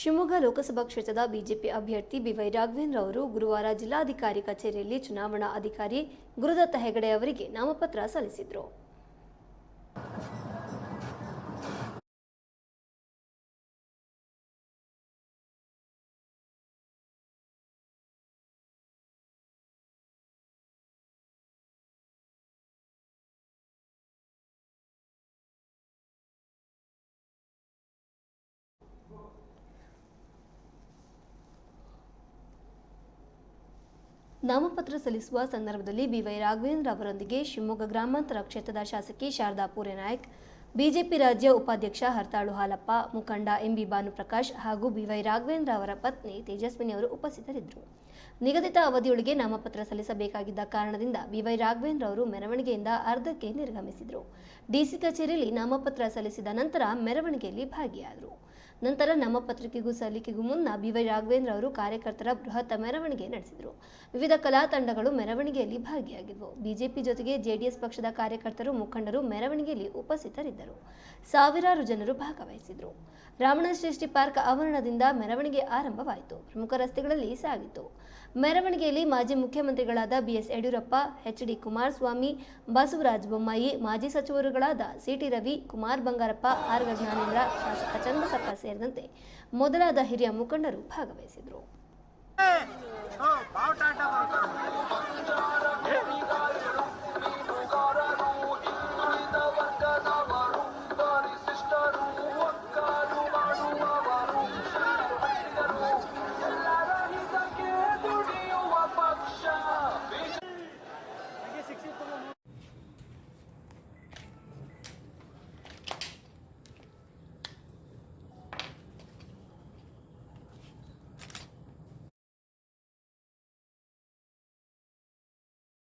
ಶಿವಮೊಗ್ಗ ಲೋಕಸಭಾ ಕ್ಷೇತ್ರದ ಬಿಜೆಪಿ ಅಭ್ಯರ್ಥಿ ಬಿವೈ ರಾಘವೇಂದ್ರ ಅವರು ಗುರುವಾರ ಜಿಲ್ಲಾಧಿಕಾರಿ ಕಚೇರಿಯಲ್ಲಿ ಚುನಾವಣಾ ಅಧಿಕಾರಿ ಗುರುದತ್ತ ಹೆಗಡೆ ಅವರಿಗೆ ನಾಮಪತ್ರ ಸಲ್ಲಿಸಿದರು. ನಾಮಪತ್ರ ಸಲ್ಲಿಸುವ ಸಂದರ್ಭದಲ್ಲಿ ಬಿವೈ ರಾಘವೇಂದ್ರ ಅವರೊಂದಿಗೆ ಶಿವಮೊಗ್ಗ ಗ್ರಾಮಾಂತರ ಕ್ಷೇತ್ರದ ಶಾಸಕಿ ಶಾರದಾ ಪೂರೆನಾಯಕ್, ಬಿಜೆಪಿ ರಾಜ್ಯ ಉಪಾಧ್ಯಕ್ಷ ಹರ್ತಾಳು ಹಾಲಪ್ಪ, ಮುಖಂಡ ಎಂಬಿ ಭಾನುಪ್ರಕಾಶ್ ಹಾಗೂ ಬಿವೈ ರಾಘವೇಂದ್ರ ಅವರ ಪತ್ನಿ ತೇಜಸ್ವಿನಿ ಅವರು ಉಪಸ್ಥಿತರಿದ್ದರು. ನಿಗದಿತ ಅವಧಿಯೊಳಗೆ ನಾಮಪತ್ರ ಸಲ್ಲಿಸಬೇಕಾಗಿದ್ದ ಕಾರಣದಿಂದ ಬಿವೈ ರಾಘವೇಂದ್ರ ಅವರು ಮೆರವಣಿಗೆಯಿಂದ ಅರ್ಧಕ್ಕೆ ನಿರ್ಗಮಿಸಿದರು. ಡಿಸಿ ಕಚೇರಿಯಲ್ಲಿ ನಾಮಪತ್ರ ಸಲ್ಲಿಸಿದ ನಂತರ ಮೆರವಣಿಗೆಯಲ್ಲಿ ಭಾಗಿಯಾದರು. ನಂತರ ನಾಮಪತ್ರಿಕೆಗೂ ಸಲ್ಲಿಕೆಗೂ ಮುನ್ನ ಬಿವೈ ರಾಘವೇಂದ್ರ ಅವರು ಕಾರ್ಯಕರ್ತರ ಬೃಹತ್ ಮೆರವಣಿಗೆ ನಡೆಸಿದರು. ವಿವಿಧ ಕಲಾ ತಂಡಗಳು ಮೆರವಣಿಗೆಯಲ್ಲಿ ಭಾಗಿಯಾಗಿದ್ದವು. ಬಿಜೆಪಿ ಜೊತೆಗೆ ಜೆಡಿಎಸ್ ಪಕ್ಷದ ಕಾರ್ಯಕರ್ತರು, ಮುಖಂಡರು ಮೆರವಣಿಗೆಯಲ್ಲಿ ಉಪಸ್ಥಿತರಿದ್ದರು. ಸಾವಿರಾರು ಜನರು ಭಾಗವಹಿಸಿದರು. ರಾಮಣಶ್ರೇಷ್ಠಿ ಪಾರ್ಕ್ ಆವರಣದಿಂದ ಮೆರವಣಿಗೆ ಆರಂಭವಾಯಿತು. ಪ್ರಮುಖ ರಸ್ತೆಗಳಲ್ಲಿ ಸಾಗಿತು. ಮೆರವಣಿಗೆಯಲ್ಲಿ ಮಾಜಿ ಮುಖ್ಯಮಂತ್ರಿಗಳಾದ B S Yediyurappa H D Kumaraswamy, Basavaraj Bommai, ಮಾಜಿ ಸಚಿವರುಗಳಾದ C T Ravi, Kumar Bangarappa, R Jnanendra, ಶಾಸಕ ಚನ್ನಬಸಪ್ಪ ಸೇರಿದಂತೆ ಮೊದಲಾದ ಹಿರಿಯ ಮುಖಂಡರು ಭಾಗವಹಿಸಿದರು